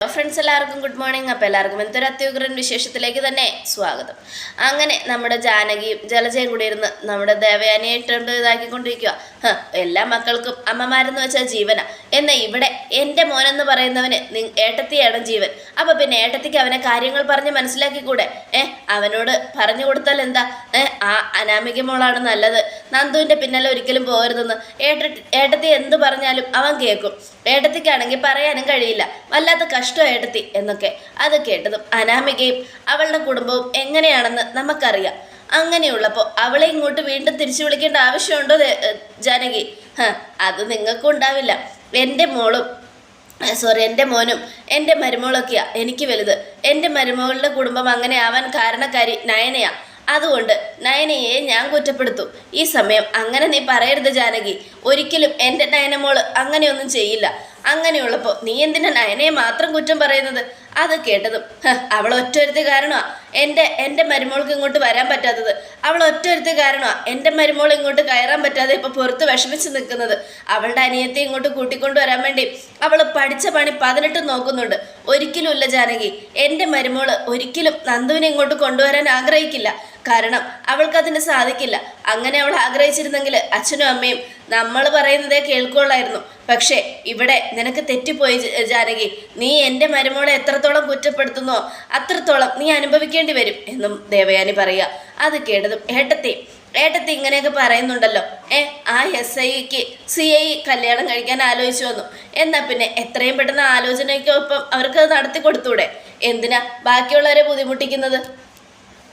Hello friends എല്ലാവർക്കും good morning അപ്പോൾ എല്ലാവർക്കും എന്തൊരു അത്യുഗ്രൻ വിശേഷത്തിലേക്ക് തന്നെ സ്വാഗതം. അങ്ങനെ നമ്മുടെ ജാനകിയും ജലജയും കൂടി ഇരുന്ന് നമ്മുടെ ദേവയാനിയെ ഇട്ടുകൊണ്ട് ഇതാക്കിക്കൊണ്ടിരിക്കുക എല്ലാ മക്കൾക്കും അമ്മമാരെന്ന് വെച്ചാൽ ജീവന. എന്ന ഇവിടെ എന്റെ മോനെന്ന് പറയുന്നവന് ഏട്ടത്തിയാണ് ജീവൻ. അപ്പോൾ പിന്നെ ഏട്ടത്തിക്ക് അവനെ കാര്യങ്ങൾ പറഞ്ഞ് മനസ്സിലാക്കിക്കൂടെ? ഏ അവനോട് പറഞ്ഞു കൊടുത്താൽ എന്താ? ഏ ആ അനാമിക മോളാണ് നല്ലത്. നന്ദുവിന്റെ പിന്നാലെ ഒരിക്കലും പോകരുതെന്ന്. ഏട്ട ഏട്ടത്തി എന്ത് പറഞ്ഞാലും അവൻ കേൾക്കും. ഏട്ടത്തിക്കാണെങ്കിൽ പറയാനും കഴിയില്ല. വല്ലാത്ത ഏട്ടത്തി എന്നൊക്കെ അത് കേട്ടതും അനാമികയും അവളുടെ കുടുംബവും എങ്ങനെയാണെന്ന് നമുക്കറിയാം. അങ്ങനെയുള്ളപ്പോൾ അവളെ ഇങ്ങോട്ട് വീണ്ടും തിരിച്ചു വിളിക്കേണ്ട ആവശ്യമുണ്ടോ ജാനകി? അത് നിങ്ങൾക്കും ഉണ്ടാവില്ല. എന്റെ മോളും സോറി എന്റെ മോനും എന്റെ മരുമോളൊക്കെയാ എനിക്ക് വലുത്. എന്റെ മരുമകളുടെ കുടുംബം അങ്ങനെ ആവാൻ കാരണക്കാരി നയനയാ. അതുകൊണ്ട് നയനയെ ഞാൻ കുറ്റപ്പെടുത്തു. ഈ സമയം അങ്ങനെ നീ പറയരുത് ജാനകി. ഒരിക്കലും എന്റെ നയനമോൾ അങ്ങനെയൊന്നും ചെയ്യില്ല. അങ്ങനെയുള്ളപ്പോൾ നീ എന്തിനാ നയനയെ മാത്രം കുറ്റം പറയുന്നത്? അത് കേട്ടതും "ഹ, അവൾ ഒറ്റൊരുത്തി കാരണമാ എന്റെ എന്റെ മരുമോൾക്ക് ഇങ്ങോട്ട് വരാൻ പറ്റാത്തത്. അവൾ ഒറ്റൊരുത്തി കാരണമാ എന്റെ മരുമോൾ ഇങ്ങോട്ട് കയറാൻ പറ്റാതെ ഇപ്പോൾ പുറത്ത് വിഷമിച്ച് നിൽക്കുന്നത്. അവളുടെ അനിയത്തെ ഇങ്ങോട്ട് കൂട്ടിക്കൊണ്ടു വരാൻ വേണ്ടി അവൾ പഠിച്ച പണി പതിനെട്ട് നോക്കുന്നുണ്ട്. ഒരിക്കലും ഇല്ല ജാനകി എന്റെ മരുമോൾ ഒരിക്കലും നന്ദുവിനെ ഇങ്ങോട്ട് കൊണ്ടുവരാൻ ആഗ്രഹിക്കില്ല. കാരണം അവൾക്ക് അതിന് സാധിക്കില്ല. അങ്ങനെ അവൾ ആഗ്രഹിച്ചിരുന്നെങ്കിൽ അച്ഛനും അമ്മയും നമ്മൾ പറയുന്നതേ കേൾക്കുള്ളായിരുന്നു. പക്ഷേ ഇവിടെ നിനക്ക് തെറ്റിപ്പോയി ജാനകി. നീ എന്റെ മരുമോളെ എത്രത്തോളം കുറ്റപ്പെടുത്തുന്നോ അത്രത്തോളം നീ അനുഭവിക്കേണ്ടി വരും എന്നും ദേവയാനി പറയുക. അത് കേട്ടതും ഏട്ടത്തി ഏട്ടത്തി ഇങ്ങനെയൊക്കെ പറയുന്നുണ്ടല്ലോ. ഏ ആ എസ് ഐക്ക് സി ഐ കല്യാണം കഴിക്കാൻ ആലോചിച്ചു വന്നു. എന്നാൽ പിന്നെ എത്രയും പെട്ടെന്ന് ആലോചനയ്ക്കൊപ്പം അവർക്ക് നടത്തി കൊടുത്തൂടെ എന്തിനാ ബാക്കിയുള്ളവരെ ബുദ്ധിമുട്ടിക്കുന്നത്?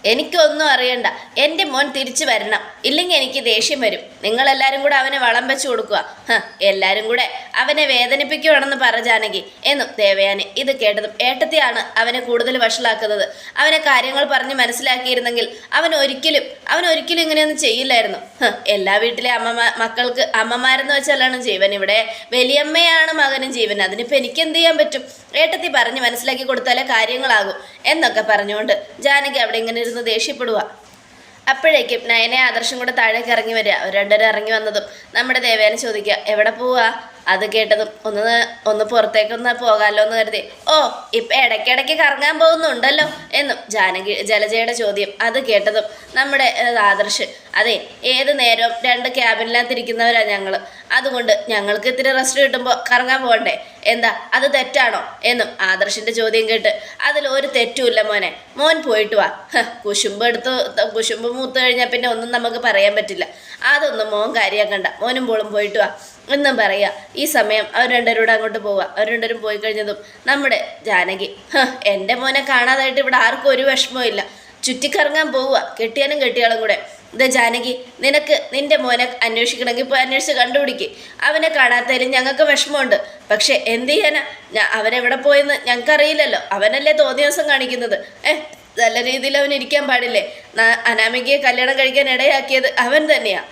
എനിക്കൊന്നും അറിയണ്ട. എന്റെ മോൻ തിരിച്ചു വരണം. ഇല്ലെങ്കിൽ എനിക്ക് ദേഷ്യം വരും. നിങ്ങളെല്ലാവരും കൂടെ അവനെ വളം വെച്ചു കൊടുക്കുക. എല്ലാവരും കൂടെ അവനെ വേദനിപ്പിക്കുകയാണെന്ന് പറഞ്ഞാണെങ്കിൽ എന്നും ദേവയാനി ഇത് കേട്ടതും ഏട്ടത്തെയാണ് അവനെ കൂടുതൽ വഷളാക്കുന്നത്. അവനെ കാര്യങ്ങൾ പറഞ്ഞ് മനസ്സിലാക്കിയിരുന്നെങ്കിൽ അവൻ ഒരിക്കലും അവൻ ഒരിക്കലും ഇങ്ങനെയൊന്നും ചെയ്യില്ലായിരുന്നു. എല്ലാ വീട്ടിലെ അമ്മ മക്കൾക്ക് അമ്മമാരെന്ന് വെച്ചാലാണ് ജീവൻ. ഇവിടെ വലിയമ്മയാണ് മകനും ജീവൻ. അതിനിപ്പോൾ എനിക്ക് എന്ത് ചെയ്യാൻ പറ്റും? ഏട്ടത്തി പറഞ്ഞ് മനസ്സിലാക്കി കൊടുത്താലേ കാര്യങ്ങളാകും. എന്നൊക്കെ പറഞ്ഞുകൊണ്ട് ജാനകി അവിടെ ഇങ്ങനെ ഇരുന്ന് ദേഷ്യപ്പെടുക അപ്പോഴേക്കും നയനെ ആദർശം കൂടെ താഴേക്ക് ഇറങ്ങി വരിക. അവർ ഇറങ്ങി വന്നതും നമ്മുടെ ദേവേനെ ചോദിക്കുക എവിടെ പോവാ? അത് കേട്ടതും ഒന്ന് ഒന്ന് പുറത്തേക്കൊന്ന് പോകാമല്ലോ എന്ന് കരുതി. ഓ ഇപ്പം ഇടയ്ക്കിടയ്ക്ക് കറങ്ങാൻ പോകുന്നുണ്ടല്ലോ എന്നും ജാനകി ജലജയുടെ ചോദ്യം അത് കേട്ടതും നമ്മുടെ ആദർശ് അതെ ഏത് നേരവും രണ്ട് ക്യാബിനിനകത്ത് ഇരിക്കുന്നവരാണ് ഞങ്ങൾ അതുകൊണ്ട് ഞങ്ങൾക്ക് ഇത്തിരി റെസ്റ്റ് കിട്ടുമ്പോൾ കറങ്ങാൻ പോകണ്ടേ? എന്താ അത് തെറ്റാണോ? എന്നും ആദർശിന്റെ ചോദ്യം കേട്ട് അതിൽ ഒരു തെറ്റുമില്ല മോനെ. മോൻ പോയിട്ട് വാ. കുശുമ്പ് എടുത്ത് കുശുമ്പ് മൂത്ത് കഴിഞ്ഞാൽ പിന്നെ ഒന്നും നമുക്ക് പറയാൻ പറ്റില്ല. അതൊന്നും മോൻ കാര്യമാക്കണ്ട മോനും പോളും പോയിട്ട് വാ. എന്നും പറയുക ഈ സമയം അവർ രണ്ടുപേരും അങ്ങോട്ട് പോവുക. അവർ രണ്ടുപേരും പോയി കഴിഞ്ഞതും നമ്മുടെ ജാനകി. എന്റെ മോനെ കാണാതായിട്ട് ഇവിടെ ആർക്കും ഒരു വിഷമവും ഇല്ല. ചുറ്റിക്കറങ്ങാൻ പോവുക. കെട്ടിയാനും കെട്ടിയാളും കൂടെ. ഇത് ജാനകി നിനക്ക് നിന്റെ മോനെ അന്വേഷിക്കണമെങ്കിൽ ഇപ്പോൾ അന്വേഷിച്ച് കണ്ടുപിടിക്ക്. അവനെ കാണാത്തതിൽ ഞങ്ങൾക്ക് വിഷമമുണ്ട്. പക്ഷേ എന്ത് ചെയ്യാനാ? അവനെവിടെ പോയെന്ന് ഞങ്ങൾക്കറിയില്ലല്ലോ. അവനല്ലേ തോന്നിയ ദിവസം കാണിക്കുന്നത്. ഏഹ് നല്ല രീതിയിൽ അവൻ ഇരിക്കാൻ പാടില്ലേ? അനാമികയെ കല്യാണം കഴിക്കാൻ ഇടയാക്കിയത് അവൻ തന്നെയാണ്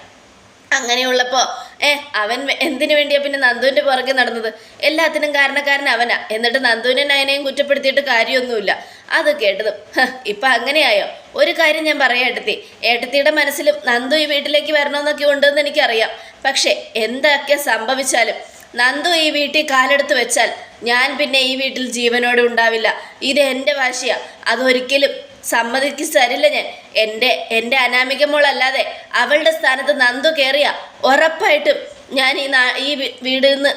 അങ്ങനെയുള്ളപ്പോൾ ഏ അവൻ എന്തിനു വേണ്ടിയാ പിന്നെ നന്ദുവിന്റെ പുറകെ നടന്നത്? എല്ലാത്തിനും കാരണക്കാരൻ അവനാ. എന്നിട്ട് നന്ദുവിനെ നയനെയും കുറ്റപ്പെടുത്തിയിട്ട് കാര്യമൊന്നുമില്ല. അത് കേട്ടതും. ഇപ്പൊ ഇപ്പം അങ്ങനെയായോ? ഒരു കാര്യം ഞാൻ പറയാം ഏട്ടത്തി. ഏട്ടത്തിയുടെ മനസ്സിലും നന്ദു ഈ വീട്ടിലേക്ക് വരണമെന്നൊക്കെ ഉണ്ടെന്ന് എനിക്കറിയാം. പക്ഷേ എന്തൊക്കെ സംഭവിച്ചാലും നന്ദു ഈ വീട്ടിൽ കാലെടുത്ത് വെച്ചാൽ ഞാൻ പിന്നെ ഈ വീട്ടിൽ ജീവനോടെ ഉണ്ടാവില്ല. ഇത് എന്റെ വാശിയാ. അതൊരിക്കലും സമ്മതിക്ക് തരില്ല ഞാൻ. എന്റെ എന്റെ അനാമിക മോളല്ലാതെ അവളുടെ സ്ഥാനത്ത് നന്ദു കയറിയ ഉറപ്പായിട്ടും ഞാൻ ഈ നാ ഈ വീടിൽ നിന്ന്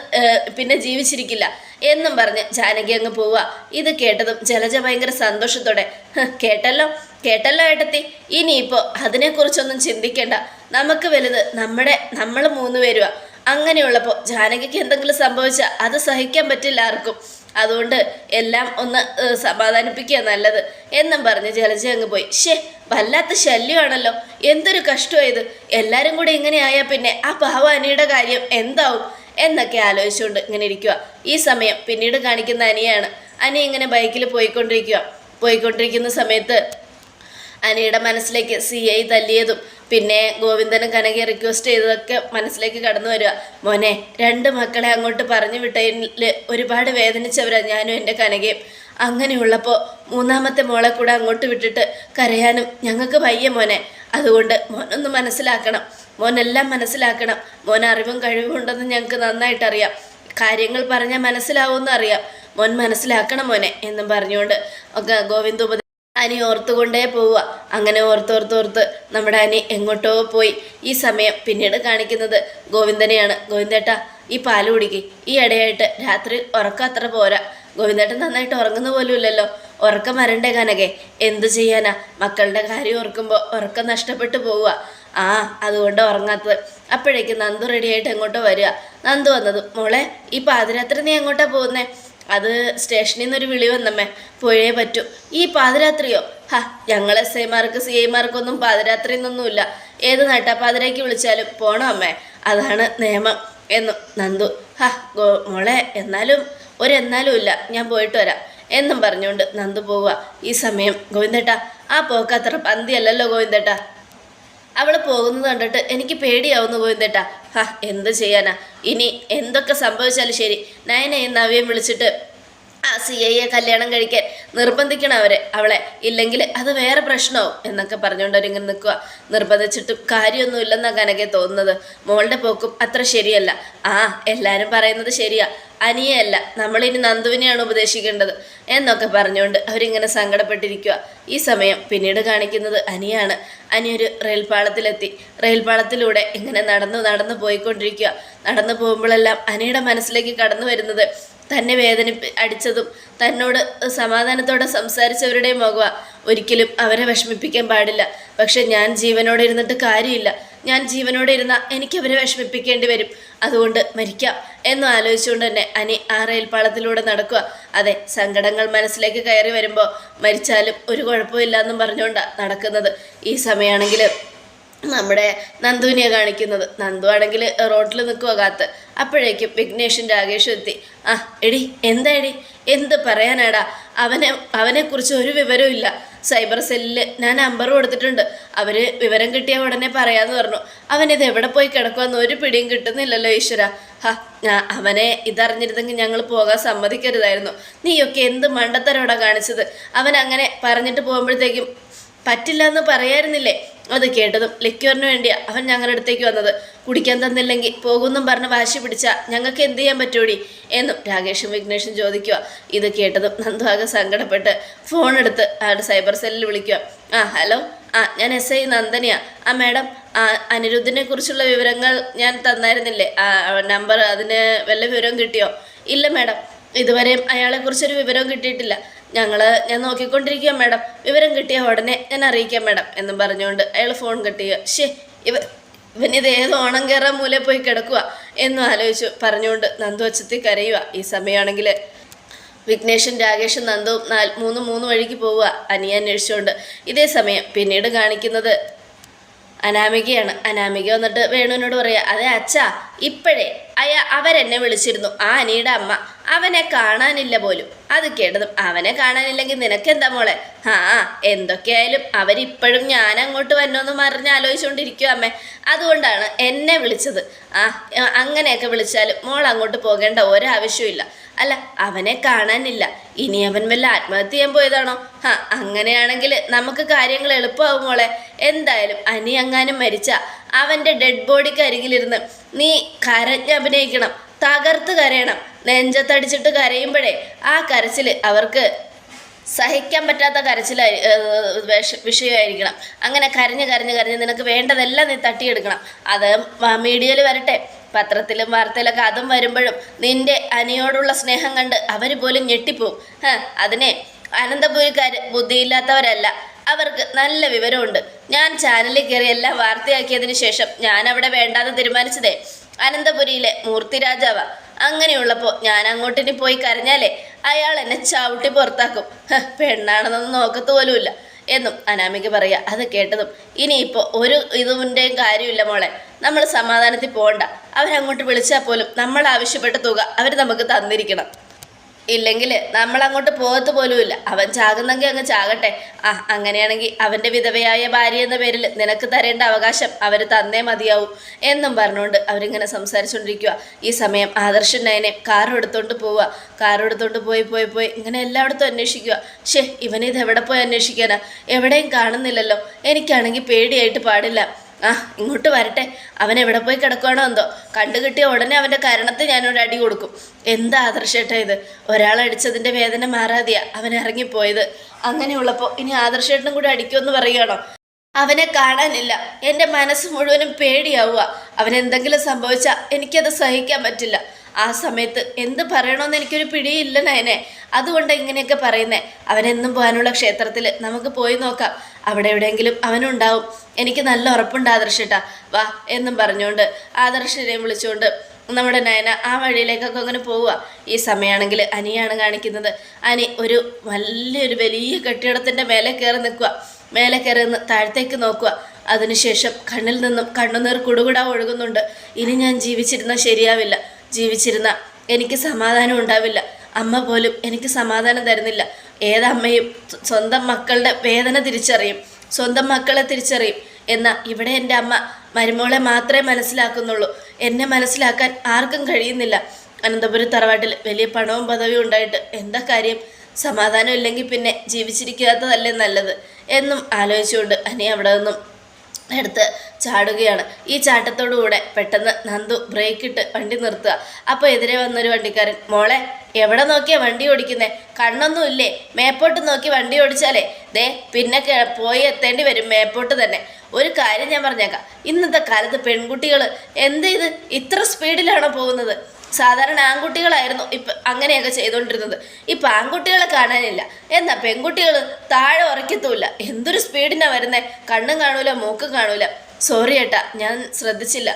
പിന്നെ ജീവിച്ചിരിക്കില്ല എന്നും പറഞ്ഞ് ജാനകി അങ്ങ് പോവുക ഇത് കേട്ടതും ജലജ ഭയങ്കര സന്തോഷത്തോടെ "ഹ്, കേട്ടല്ലോ കേട്ടല്ലോ ഏട്ടത്തി. ഇനിയിപ്പോൾ അതിനെക്കുറിച്ചൊന്നും ചിന്തിക്കേണ്ട. നമുക്ക് വലുത് നമ്മുടെ നമ്മൾ മൂന്ന് പേരുവാ. അങ്ങനെയുള്ളപ്പോൾ ജാനകിക്ക് എന്തെങ്കിലും സംഭവിച്ചാൽ അത് സഹിക്കാൻ പറ്റില്ല ആർക്കും. അതുകൊണ്ട് എല്ലാം ഒന്ന് സമാധാനിപ്പിക്കുക നല്ലത്. എന്നും പറഞ്ഞ് ജലജ അങ്ങ് പോയി. ഷേ വല്ലാത്ത ശല്യമാണല്ലോ. എന്തൊരു കഷ്ടമായത് എല്ലാവരും കൂടെ ഇങ്ങനെ ആയാൽ പിന്നെ ആ പാവ അനിയുടെ കാര്യം എന്താവും? എന്നൊക്കെ ആലോചിച്ചുകൊണ്ട് ഇങ്ങനെ ഇരിക്കുക ഈ സമയം പിന്നീട് കാണിക്കുന്ന അനിയാണ്. അനി ഇങ്ങനെ ബൈക്കിൽ പോയിക്കൊണ്ടിരിക്കുക പോയിക്കൊണ്ടിരിക്കുന്ന സമയത്ത് അനിയുടെ മനസ്സിലേക്ക് സി ഐ തല്ലിയതും പിന്നെ ഗോവിന്ദനും കനകെ റിക്വസ്റ്റ് ചെയ്തതൊക്കെ മനസ്സിലേക്ക് കടന്നു വരിക. മോനെ രണ്ട് മക്കളെ അങ്ങോട്ട് പറഞ്ഞു വിട്ടതിൽ ഒരുപാട് വേദനിച്ചവരാണ് ഞാനും എന്റെ കനകയും. അങ്ങനെയുള്ളപ്പോൾ മൂന്നാമത്തെ മോളെ കൂടെ അങ്ങോട്ട് വിട്ടിട്ട് കരയാനും ഞങ്ങൾക്ക് വയ്യ മോനെ. അതുകൊണ്ട് മോനൊന്ന് മനസ്സിലാക്കണം. മോനെല്ലാം മനസ്സിലാക്കണം. മോൻ അറിവും കഴിവും ഉണ്ടെന്ന് ഞങ്ങൾക്ക് നന്നായിട്ടറിയാം. കാര്യങ്ങൾ പറഞ്ഞാൽ മനസ്സിലാവുമെന്ന് അറിയാം. മോൻ മനസ്സിലാക്കണം മോനെ എന്നും പറഞ്ഞുകൊണ്ട് ഒക്കെ ഗോവിന്ദ് അനി ഓർത്തുകൊണ്ടേ പോവുക. അങ്ങനെ ഓർത്തോർത്തോർത്ത് നമ്മുടെ അനി എങ്ങോട്ടോ പോയി ഈ സമയം പിന്നീട് കാണിക്കുന്നത് ഗോവിന്ദനെയാണ്. ഗോവിന്ദേട്ടാ ഈ പാൽ കുടിക്ക്. ഈ ഇടയായിട്ട് രാത്രി ഉറക്കം അത്ര പോരാ. ഗോവിന്ദേട്ടൻ നന്നായിട്ട് ഉറങ്ങുന്ന പോലും ഇല്ലല്ലോ. ഉറക്കം വരണ്ടേ കനകെ? എന്തു ചെയ്യാനാ? മക്കളുടെ കാര്യം ഓർക്കുമ്പോൾ ഉറക്കം നഷ്ടപ്പെട്ടു പോവുക. ആ അതുകൊണ്ട് ഉറങ്ങാത്തത്. അപ്പോഴേക്കും നന്ദു റെഡിയായിട്ട് എങ്ങോട്ടോ വരിക. നന്ദു വന്നത് മോളെ ഈ പാതിരാത്രി നീ എങ്ങോട്ടാ പോകുന്നേ? അത് സ്റ്റേഷനിൽ നിന്നൊരു വിളി വന്നമ്മേ. പോയേ പറ്റൂ. ഈ പാതിരാത്രിയോ? ഹാ ഞങ്ങൾ എസ് ഐമാർക്ക് സി ഐമാർക്കൊന്നും പാതിരാത്രി എന്നൊന്നുമില്ല ഏത് നട്ടാപ്പാതിരയ്ക്ക് വിളിച്ചാലും പോണോ അമ്മേ. അതാണ് നിയമം എന്നു നന്ദു. ഹാ ഗോ മോളെ എന്നാലും ഒരെന്നാലും ഇല്ല. ഞാൻ പോയിട്ട് വരാം. എന്നും പറഞ്ഞുകൊണ്ട് നന്ദു പോവുക. ഈ സമയം ഗോവിന്ദേട്ടാ ആ പോക്കത്ര പന്തിയല്ലല്ലോ ഗോവിന്ദേട്ടാ. അവൾ പോകുന്നത് കണ്ടിട്ട് എനിക്ക് പേടിയാവുന്നു ഗോവിന്ദേട്ടാ. ഹാ എന്ത് ചെയ്യാനാ? ഇനി എന്തൊക്കെ സംഭവിച്ചാലും ശരി. നയനയും നവ്യം വിളിച്ചിട്ട് ആ സി ഐയെ കല്യാണം കഴിക്കാൻ നിർബന്ധിക്കണം അവരെ. അവളെ ഇല്ലെങ്കിൽ അത് വേറെ പ്രശ്നമാവും എന്നൊക്കെ പറഞ്ഞുകൊണ്ട് അവരിങ്ങനെ നിൽക്കുക. നിർബന്ധിച്ചിട്ടും കാര്യമൊന്നും ഇല്ലെന്നാണ് കനകെ തോന്നുന്നത്. മോളുടെ പോക്കും അത്ര ശരിയല്ല. ആ എല്ലാവരും പറയുന്നത് ശരിയാ. അനിയല്ല നമ്മളിനി നന്ദുവിനെയാണ് ഉപദേശിക്കേണ്ടത് എന്നൊക്കെ പറഞ്ഞുകൊണ്ട് അവരിങ്ങനെ സങ്കടപ്പെട്ടിരിക്കുക. ഈ സമയം പിന്നീട് കാണിക്കുന്നത് അനിയാണ്. അനി ഒരു റെയിൽപാളത്തിലെത്തി റെയിൽപാളത്തിലൂടെ ഇങ്ങനെ നടന്നു നടന്നു പോയിക്കൊണ്ടിരിക്കുക. നടന്നു പോകുമ്പോഴെല്ലാം അനിയുടെ മനസ്സിലേക്ക് കടന്നു വരുന്നത് തന്നെ വേദന അടിച്ചതും തന്നോട് സമാധാനത്തോടെ സംസാരിച്ചവരുടെ മുഖവ ഒരിക്കലും അവരെ വിഷമിപ്പിക്കാൻ പാടില്ല. പക്ഷെ ഞാൻ ജീവനോടെ ഇരുന്നിട്ട് കാര്യമില്ല. ഞാൻ ജീവനോടെ ഇരുന്ന എനിക്ക് അവരെ വിഷമിപ്പിക്കേണ്ടി വരും. അതുകൊണ്ട് മരിക്കാം എന്നും ആലോചിച്ചുകൊണ്ട് തന്നെ അനി ആ റെയിൽപ്പാളത്തിലൂടെ നടക്കുക. അതെ സങ്കടങ്ങൾ മനസ്സിലേക്ക് കയറി വരുമ്പോൾ മരിച്ചാലും ഒരു കുഴപ്പമില്ല എന്നും പറഞ്ഞുകൊണ്ടാണ് നടക്കുന്നത്. ഈ സമയമാണെങ്കിൽ നമ്മുടെ നന്ദുവിനെയാണ് കാണിക്കുന്നത്. നന്ദു ആണെങ്കിൽ റോഡിൽ നിൽക്കുക കാത്ത്. അപ്പോഴേക്കും വിഘ്നേഷിന്റെ രാകേഷും എത്തി. ആ എടി എന്താ എടി? എന്ത് പറയാനാടാ? അവനെ അവനെക്കുറിച്ച് ഒരു വിവരവും ഇല്ല. സൈബർ സെല്ലിൽ ഞാൻ നമ്പർ കൊടുത്തിട്ടുണ്ട്. അവർ വിവരം കിട്ടിയ ഉടനെ പറയാമെന്ന് പറഞ്ഞു. അവനിത് എവിടെ പോയി കിടക്കുമെന്ന് ഒരു പിടിയും കിട്ടുന്നില്ലല്ലോ ഈശ്വര. ഹാ അവനെ ഇതറിഞ്ഞിരുന്നെങ്കിൽ ഞങ്ങൾ പോകാൻ സമ്മതിക്കരുതായിരുന്നു. നീയൊക്കെ എന്ത് മണ്ടത്തരോടാ കാണിച്ചത്? അവൻ അങ്ങനെ പറഞ്ഞിട്ട് പോകുമ്പോഴത്തേക്കും പറ്റില്ല എന്ന് പറയായിരുന്നില്ലേ? അത് കേട്ടതും ലക്യൂറിന് വേണ്ടിയാ അവൻ ഞങ്ങളുടെ അടുത്തേക്ക് വന്നത്. കുടിക്കാൻ തന്നില്ലെങ്കിൽ പോകുന്നും പറഞ്ഞ് വാശി പിടിച്ച ഞങ്ങൾക്ക് എന്ത് ചെയ്യാൻ പറ്റൂടി? എന്നും രാകേഷും വിഘ്നേഷും ചോദിക്കുക ഇത് കേട്ടതും നന്ദുവാകെ സങ്കടപ്പെട്ട് ഫോൺ എടുത്ത് അയാളുടെ സൈബർ സെല്ലിൽ വിളിക്കുക ആ ഹലോ? ആ ഞാൻ എസ് ഐ നന്ദനിയാ. ആ മാഡം ആ അനിരുദ്ധിനെ കുറിച്ചുള്ള വിവരങ്ങൾ ഞാൻ തന്നായിരുന്നില്ലേ? ആ നമ്പർ അതിന് വല്ല വിവരവും കിട്ടിയോ? ഇല്ല മാഡം. ഇതുവരെയും അയാളെക്കുറിച്ചൊരു വിവരവും കിട്ടിയിട്ടില്ല. ഞങ്ങൾ ഞാൻ നോക്കിക്കൊണ്ടിരിക്കുക മാഡം. വിവരം കിട്ടിയ ഉടനെ ഞാൻ അറിയിക്കാം മാഡം എന്നും പറഞ്ഞുകൊണ്ട് അയാൾ ഫോൺ കിട്ടിയ ശേ ഇവ ഇവനിത് ഏത് ഓണം കയറാൻ മൂലെ പോയി കിടക്കുക എന്നും ആലോചിച്ചു. പറഞ്ഞുകൊണ്ട് നന്ദു അച്ചത്തി കരയുക ഈ സമയമാണെങ്കിൽ വിഘ്നേഷും രാകേഷും നന്ദുവും നാല് മൂന്ന് മൂന്ന് വഴിക്ക് പോവുക അനിയ അന്വേഷിച്ചുകൊണ്ട് ഇതേ സമയം പിന്നീട് കാണിക്കുന്നത് അനാമികയാണ്. അനാമിക വന്നിട്ട് വേണുവിനോട് പറയാ അതെ അച്ഛാ ഇപ്പോഴേ അയ അവരെന്നെ വിളിച്ചിരുന്നു. ആ അനിയുടെ അമ്മ അവനെ കാണാനില്ല പോലും. അത് കേട്ടതും അവനെ കാണാനില്ലെങ്കിൽ നിനക്കെന്താ മോളെ? ആ എന്തൊക്കെയായാലും അവരിപ്പോഴും ഞാൻ അങ്ങോട്ട് വന്നോന്ന് മറിഞ്ഞ് ആലോചിച്ചുകൊണ്ടിരിക്കും അമ്മേ. അതുകൊണ്ടാണ് എന്നെ വിളിച്ചത്. ആ അങ്ങനെയൊക്കെ വിളിച്ചാലും മോൾ അങ്ങോട്ട് പോകേണ്ട ഒരാവശ്യമില്ല അല്ല അവനെ കാണാനില്ല. ഇനി അവൻ വല്ല ആത്മഹത്യ ചെയ്യാൻ പോയതാണോ? ഹാ അങ്ങനെയാണെങ്കിൽ നമുക്ക് കാര്യങ്ങൾ എളുപ്പമാവും മോളെ. എന്തായാലും അനി അങ്ങാനും മരിച്ച. അവന്റെ ഡെഡ് ബോഡിക്ക് അരികിലിരുന്ന് നീ കരഞ്ഞ് അഭിനയിക്കണം. തകർത്ത് കരയണം. നെഞ്ചത്തടിച്ചിട്ട് കരയുമ്പോഴേ ആ കരച്ചിൽ അവർക്ക് സഹിക്കാൻ പറ്റാത്ത കരച്ചിലായി വിഷ വിഷയമായിരിക്കണം. അങ്ങനെ കരഞ്ഞ് കരഞ്ഞ് കരഞ്ഞ് നിനക്ക് വേണ്ടതെല്ലാം നീ തട്ടിയെടുക്കണം. അത് മീഡിയയിൽ വരട്ടെ. പത്രത്തിലും വാർത്തയിലൊക്കെ അതും വരുമ്പോഴും നിന്റെ അനിയോടുള്ള സ്നേഹം കണ്ട് അവർ പോലും ഞെട്ടിപ്പോവും. അതിനെ അനന്തപുരിക്കാർ ബുദ്ധിയില്ലാത്തവരല്ല. അവർക്ക് നല്ല വിവരമുണ്ട്. ഞാൻ ചാനലിൽ കയറി എല്ലാം വാർത്തയാക്കിയതിന് ശേഷം ഞാൻ അവിടെ വേണ്ടാന്ന് തീരുമാനിച്ചതേ. അനന്തപുരിയിലെ മൂർത്തി മൂർത്തിരാജാവ അങ്ങനെയുള്ളപ്പോൾ ഞാൻ അങ്ങോട്ടിനി പോയി കരഞ്ഞാലേ അയാൾ എന്നെ ചവിട്ടി പുറത്താക്കും. പെണ്ണാണെന്നൊന്നും നോക്കത്ത് പോലുമില്ല. എന്നും അനാമിക പറയുക. അത് കേട്ടതും ഇനിയിപ്പോൾ ഒരു ഇതുവിന്റെയും കാര്യമില്ല മോളെ. നമ്മൾ സമാധാനത്തിൽ പോകണ്ട. അവരങ്ങോട്ട് വിളിച്ചാൽ പോലും നമ്മൾ ആവശ്യപ്പെട്ട തുക അവർ നമുക്ക് തന്നിരിക്കണം. ഇല്ലെങ്കിൽ നമ്മൾ അങ്ങോട്ട് പോകത്ത് പോലുമില്ല. അവൻ ചാകുന്നെങ്കിൽ അങ്ങ് ചാകട്ടെ. ആ അങ്ങനെയാണെങ്കിൽ അവന്റെ വിധവയായ ഭാര്യ എന്ന പേരിൽ നിനക്ക് തരേണ്ട അവകാശം അവർ തന്നേ മതിയാവും എന്നും പറഞ്ഞുകൊണ്ട് അവരിങ്ങനെ സംസാരിച്ചുകൊണ്ടിരിക്കുക. ഈ സമയം ആദർശൻ നയനെ കാർ എടുത്തോണ്ട് പോവുക. കാർ എടുത്തോണ്ട് പോയി പോയി പോയി ഇങ്ങനെ എല്ലായിടത്തും അന്വേഷിക്കുക. ഷേ ഇവനിത് എവിടെ പോയി അന്വേഷിക്കാനാ? എവിടെയും കാണുന്നില്ലല്ലോ. എനിക്കാണെങ്കിൽ പേടിയായിട്ട് പാടില്ല. ആ ഇങ്ങോട്ട് വരട്ടെ. അവൻ എവിടെ പോയി കിടക്കുകയാണോ എന്തോ. കണ്ടു കിട്ടിയ ഉടനെ അവന്റെ കരണത്തിൽ ഞാനൊരു അടി കൊടുക്കും. എന്താ ആദർശേട്ടാ ഇത്? ഒരാളടിച്ചതിന്റെ വേദന മാറാതെയാ അവൻ ഇറങ്ങിപ്പോയത്. അങ്ങനെയുള്ളപ്പോൾ ഇനി ആദർശേട്ടനും കൂടി അടിക്കുമെന്ന് പറയുകയാണോ? അവനെ കാണാനില്ല. എന്റെ മനസ്സ് മുഴുവനും പേടിയാവുക. അവനെന്തെങ്കിലും സംഭവിച്ചാൽ എനിക്കത് സഹിക്കാൻ പറ്റില്ല. ആ സമയത്ത് എന്ത് പറയണമെന്ന് എനിക്കൊരു പിടിയില്ല നയനെ. അതുകൊണ്ട് ഇങ്ങനെയൊക്കെ പറയുന്നേ. അവനെന്നും പോകാനുള്ള ക്ഷേത്രത്തിൽ നമുക്ക് പോയി നോക്കാം. അവിടെ എവിടെയെങ്കിലും അവനുണ്ടാവും. എനിക്ക് നല്ല ഉറപ്പുണ്ട് ആദർശട്ടാ. വാ എന്നും പറഞ്ഞുകൊണ്ട് ആദർശനെയും വിളിച്ചുകൊണ്ട് നമ്മുടെ നയന ആ വഴിയിലേക്കൊക്കെ അങ്ങനെ പോവുക. ഈ സമയമാണെങ്കിൽ അനിയാണ് കാണിക്കുന്നത്. അനി ഒരു വലിയൊരു വലിയ കെട്ടിടത്തിന്റെ മേലെ കയറി നിൽക്കുക. മേലെ കയറി നിന്ന് താഴത്തേക്ക് നോക്കുക. അതിനുശേഷം കണ്ണിൽ നിന്നും കണ്ണുനീർ കുടുകുടാ ഒഴുകുന്നുണ്ട്. ഇനി ഞാൻ ജീവിച്ചിരുന്നാൽ ശരിയാവില്ല. ജീവിച്ചിരുന്ന എനിക്ക് സമാധാനം ഉണ്ടാവില്ല. അമ്മ പോലും എനിക്ക് സമാധാനം തരുന്നില്ല. ഏതമ്മയും സ്വന്തം മക്കളുടെ വേദന തിരിച്ചറിയും. സ്വന്തം മക്കളെ തിരിച്ചറിയും. എന്നാൽ ഇവിടെ എന്റെ അമ്മ മരുമോളെ മാത്രമേ മനസ്സിലാക്കുന്നുള്ളൂ. എന്നെ മനസ്സിലാക്കാൻ ആർക്കും കഴിയുന്നില്ല. അനന്തപുരം തറവാട്ടിൽ വലിയ പണവും പദവിയും ഉണ്ടായിട്ട് എന്താ കാര്യം? സമാധാനം ഇല്ലെങ്കിൽ പിന്നെ ജീവിച്ചിരിക്കാത്തതല്ലേ നല്ലത്? എന്നും ആലോചിച്ചുകൊണ്ട് അനി അവിടെ നിന്നും എടുത്ത് ചാടുകയാണ്. ഈ ചാട്ടത്തോടുകൂടെ പെട്ടെന്ന് നന്ദു ബ്രേക്ക് ഇട്ട് വണ്ടി നിർത്തുക. അപ്പോൾ എതിരെ വന്നൊരു വണ്ടിക്കാരൻ മോളെ എവിടെ നോക്കിയാ വണ്ടി ഓടിക്കുന്നേ? കണ്ണൊന്നും ഇല്ലേ? മേപ്പോട്ട് നോക്കി വണ്ടി ഓടിച്ചാലേ? ദേ പിന്നെ പോയി എത്തേണ്ടി വരും മേപ്പോട്ട് തന്നെ. ഒരു കാര്യം ഞാൻ പറഞ്ഞേക്കാം. ഇന്നത്തെ കാലത്ത് പെൺകുട്ടികൾ എന്ത് ഇത് ഇത്ര സ്പീഡിലാണോ പോകുന്നത്? സാധാരണ ആൺകുട്ടികളായിരുന്നു ഇപ്പം അങ്ങനെയൊക്കെ ചെയ്തുകൊണ്ടിരുന്നത് ഇപ്പം ആൺകുട്ടികളെ കാണാനില്ല. എന്നാൽ പെൺകുട്ടികൾ താഴെ ഉറക്കത്തുമില്ല എന്തൊരു സ്പീഡിനാ വരുന്നത് കണ്ണും കാണൂല മൂക്കും കാണൂല. സോറി ഏട്ടാ ഞാൻ ശ്രദ്ധിച്ചില്ല.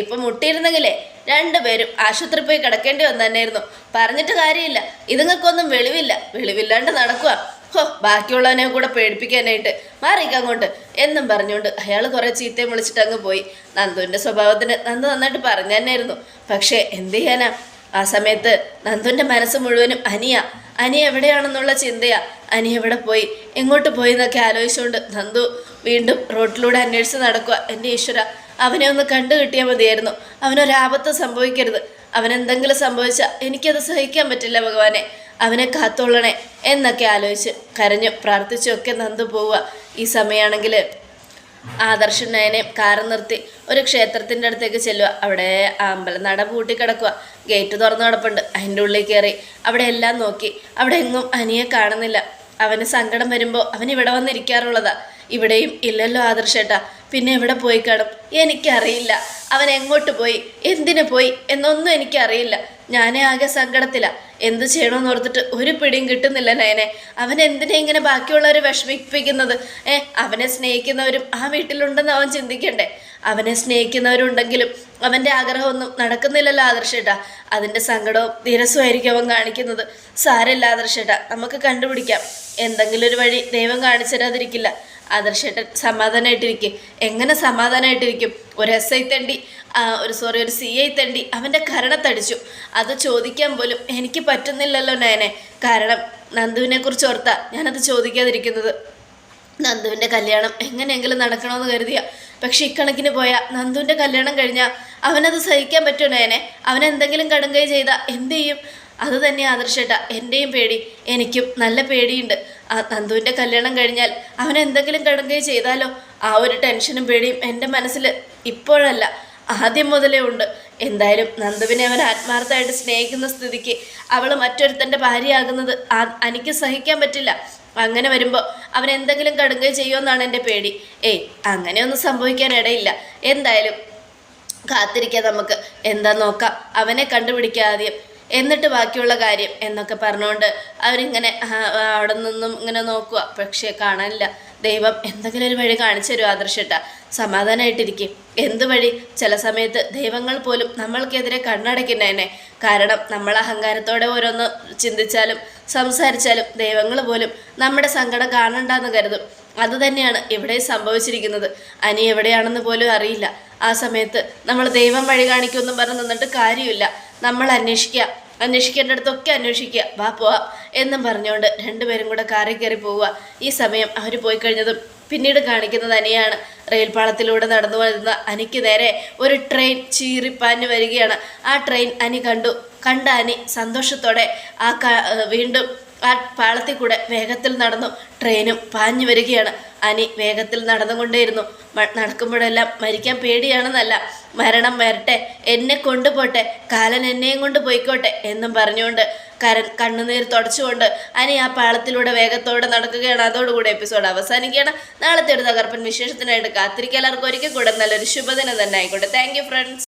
ഇപ്പൊ മുട്ടിയിരുന്നെങ്കിലേ രണ്ടുപേരും ആശുപത്രി പോയി കിടക്കേണ്ടി വന്നതന്നെയായിരുന്നു പറഞ്ഞിട്ട് കാര്യമില്ല. ഇതുങ്ങൾക്കൊന്നും വെളിവില്ല. വെളിവില്ലാണ്ട് നടക്കുക ഹോ ബാക്കിയുള്ളവനെ കൂടെ പേടിപ്പിക്കാനായിട്ട് മാറിക്കങ്ങോട്ട് എന്നും പറഞ്ഞുകൊണ്ട് അയാൾ കുറേ ചീത്തയും വിളിച്ചിട്ട് അങ്ങ് പോയി. നന്ദുവിന്റെ സ്വഭാവത്തിന് നന്ദു നന്നായിട്ട് പറഞ്ഞു തന്നെയായിരുന്നു. പക്ഷേ എന്ത് ചെയ്യാനാ? ആ സമയത്ത് നന്ദുവിന്റെ മനസ്സ് മുഴുവനും അനിയ. അനി എവിടെയാണെന്നുള്ള ചിന്തയാ. അനി എവിടെ പോയി? എങ്ങോട്ട് പോയി എന്നൊക്കെ ആലോചിച്ചുകൊണ്ട് നന്ദു വീണ്ടും റോട്ടിലൂടെ അന്വേഷിച്ച് നടക്കുക എന്റെ ഈശ്വര അവനെ ഒന്ന് കണ്ടു കിട്ടിയാൽ മതിയായിരുന്നു. അവനൊരാപത്ത് സംഭവിക്കരുത്. അവനെന്തെങ്കിലും സംഭവിച്ചാൽ എനിക്കത് സഹിക്കാൻ പറ്റില്ല ഭഗവാനെ. അവനെ കാത്തോളണേ എന്നൊക്കെ ആലോചിച്ച് കരഞ്ഞു പ്രാർത്ഥിച്ചൊക്കെ നന്ദു പോവുക. ഈ സമയമാണെങ്കിൽ ആദർശൻ നയനെ കാറ് നിർത്തി ഒരു ക്ഷേത്രത്തിന്റെ അടുത്തേക്ക് ചെല്ലുക. അവിടെ അമ്പലം നട പൂട്ടി കിടക്കുക. ഗേറ്റ് തുറന്നു കിടപ്പുണ്ട്. അതിന്റെ ഉള്ളിൽ കയറി അവിടെ എല്ലാം നോക്കി. അവിടെ എങ്ങും അനിയെ കാണുന്നില്ല. അവന് സങ്കടം വരുമ്പോൾ അവൻ ഇവിടെ വന്നിരിക്കാറുള്ളതാ. ഇവിടെയും ഇല്ലല്ലോ ആദർശേട്ടാ പിന്നെ എവിടെ പോയി കാണും? എനിക്കറിയില്ല. അവൻ എങ്ങോട്ട് പോയി? എന്തിനു പോയി? എന്നൊന്നും എനിക്കറിയില്ല. ഞാനേ ആകെ സങ്കടത്തില. എന്ത് ചെയ്യണമെന്ന് ഓർത്തിട്ട് ഒരു പിടിയും കിട്ടുന്നില്ല നയനെ. അവൻ എന്തിനാ ഇങ്ങനെ ബാക്കിയുള്ളവരെ വിഷമിപ്പിക്കുന്നത്? ഏ അവനെ സ്നേഹിക്കുന്നവരും ആ വീട്ടിലുണ്ടെന്ന് അവൻ ചിന്തിക്കണ്ടേ? അവനെ സ്നേഹിക്കുന്നവരുണ്ടെങ്കിലും അവന്റെ ആഗ്രഹമൊന്നും നടക്കുന്നില്ലല്ലോ ആദർശേട്ടാ. അതിന്റെ സങ്കടവും നിരസമായിരിക്കും അവൻ കാണിക്കുന്നത്. സാരമില്ല ആദർശേട്ടാ നമുക്ക് കണ്ടുപിടിക്കാം. എന്തെങ്കിലും ഒരു വഴി ദൈവം കാണിച്ചു തരാതിരിക്കില്ല. ആദർശേട്ടൻ സമാധാനമായിട്ടിരിക്കും എങ്ങനെ സമാധാനമായിട്ടിരിക്കും ഒരു എസ് ഐ തണ്ടി ഒരു സോറി ഒരു സി ഐ തണ്ടി അവന്റെ കരണത്തടിച്ചു അത് ചോദിക്കാൻ പോലും എനിക്ക് പറ്റുന്നില്ലല്ലോ നയനെ. കാരണം നന്ദുവിനെ കുറിച്ച് ഓർത്താ ഞാനത് ചോദിക്കാതിരിക്കുന്നത്. നന്ദുവിന്റെ കല്യാണം എങ്ങനെയെങ്കിലും നടക്കണമെന്ന് കരുതിയ. പക്ഷെ ഇക്കണക്കിന് പോയ നന്ദുവിന്റെ കല്യാണം കഴിഞ്ഞാൽ അവനത് സഹിക്കാൻ പറ്റുമോ നയനെ? അവനെന്തെങ്കിലും കടുങ്കൈ ചെയ്താൽ എന്ത് ചെയ്യും? അത് തന്നെ ആദർശേട്ട എന്റെയും പേടി. എനിക്കും നല്ല പേടിയുണ്ട്. ആ നന്ദുവിന്റെ കല്യാണം കഴിഞ്ഞാൽ അവൻ എന്തെങ്കിലും കടുങ്കൈ ചെയ്താലോ? ആ ഒരു ടെൻഷനും പേടിയും എന്റെ മനസ്സിൽ ഇപ്പോഴല്ല. ആദ്യം മുതലേ ഉണ്ട്. എന്തായാലും നന്ദുവിനെ അവൻ ആത്മാർത്ഥമായിട്ട് സ്നേഹിക്കുന്ന സ്ഥിതിക്ക് അവൾ മറ്റൊരുത്തന്റെ ഭാര്യയാകുന്നത് എനിക്ക് സഹിക്കാൻ പറ്റില്ല. അങ്ങനെ വരുമ്പോൾ അവൻ എന്തെങ്കിലും കടുങ്കൈ ചെയ്യുമെന്നാണ് എന്റെ പേടി. ഏയ് അങ്ങനെയൊന്നും സംഭവിക്കാൻ ഇടയില്ല എന്തായാലും കാത്തിരിക്കാം നമുക്ക്. എന്താ നോക്കാം. അവനെ കണ്ടുപിടിക്കുക ആദ്യം. എന്നിട്ട് ബാക്കിയുള്ള കാര്യം എന്നൊക്കെ പറഞ്ഞുകൊണ്ട് അവരിങ്ങനെ അവിടെ നിന്നും ഇങ്ങനെ നോക്കുക പക്ഷേ കാണാനില്ല. ദൈവം എന്തെങ്കിലും ഒരു വഴി കാണിച്ചു തരും ആദർശട്ട? സമാധാനമായിട്ടിരിക്കും എന്ത് വഴി? ചില സമയത്ത് ദൈവങ്ങൾ പോലും നമ്മൾക്കെതിരെ കണ്ണടയ്ക്കുന്നതന്നെ കാരണം നമ്മൾ അഹങ്കാരത്തോടെ ഓരോന്ന് ചിന്തിച്ചാലും സംസാരിച്ചാലും ദൈവങ്ങൾ പോലും നമ്മുടെ സങ്കടം കാണണ്ടെന്ന് കരുതും. അതുതന്നെയാണ് ഇവിടെ സംഭവിച്ചിരിക്കുന്നത്. അനി എവിടെയാണെന്ന് പോലും അറിയില്ല. ആ സമയത്ത് നമ്മൾ ദൈവം വഴി കാണിക്കുമെന്നും പറഞ്ഞ് നിന്നിട്ട് കാര്യമില്ല. നമ്മൾ അന്വേഷിക്കുക അന്വേഷിക്കേണ്ടടുത്തൊക്കെ അന്വേഷിക്കുക. വാ പോവാ എന്നും പറഞ്ഞുകൊണ്ട് രണ്ടുപേരും കൂടെ കാറിൽ കയറി പോവുക. ഈ സമയം അവർ പോയി കഴിഞ്ഞതും പിന്നീട് കാണിക്കുന്നത് അനിയാണ്. റെയിൽപാളത്തിലൂടെ നടന്നു വരുന്ന അനിക്ക് നേരെ ഒരു ട്രെയിൻ ചീറിപ്പാഞ്ഞു വരികയാണ്. ആ ട്രെയിൻ അനി കണ്ടു. കണ്ട അനി സന്തോഷത്തോടെ ആ വീണ്ടും ആ പാളത്തിൽ കൂടെ വേഗത്തിൽ നടന്നു. ട്രെയിനും പാഞ്ഞു വരികയാണ്. അനി വേഗത്തിൽ നടന്നുകൊണ്ടേയിരുന്നു. നടക്കുമ്പോഴെല്ലാം മരിക്കാൻ പേടിയാണെന്നല്ല. മരണം വരട്ടെ എന്നെ കൊണ്ടുപോട്ടെ കാലൻ എന്നെയും കൊണ്ട് പോയിക്കോട്ടെ എന്നും പറഞ്ഞുകൊണ്ട് കരൻ കണ്ണുനീർ തുടച്ചുകൊണ്ട് അനി ആ പാളത്തിലൂടെ വേഗത്തോടെ നടക്കുകയാണ്. അതോടുകൂടി എപ്പിസോഡ് അവസാനിക്കുകയാണ്. നാളത്തെ ഒരു തകർപ്പൻ വിശേഷത്തിനായിട്ട് കാത്തിരിക്കാൻ എല്ലാവർക്കും ഒരിക്കൽ കൂടെ നല്ലൊരു ശുഭദിനം തന്നെ ആയിക്കോട്ടെ. Thank friends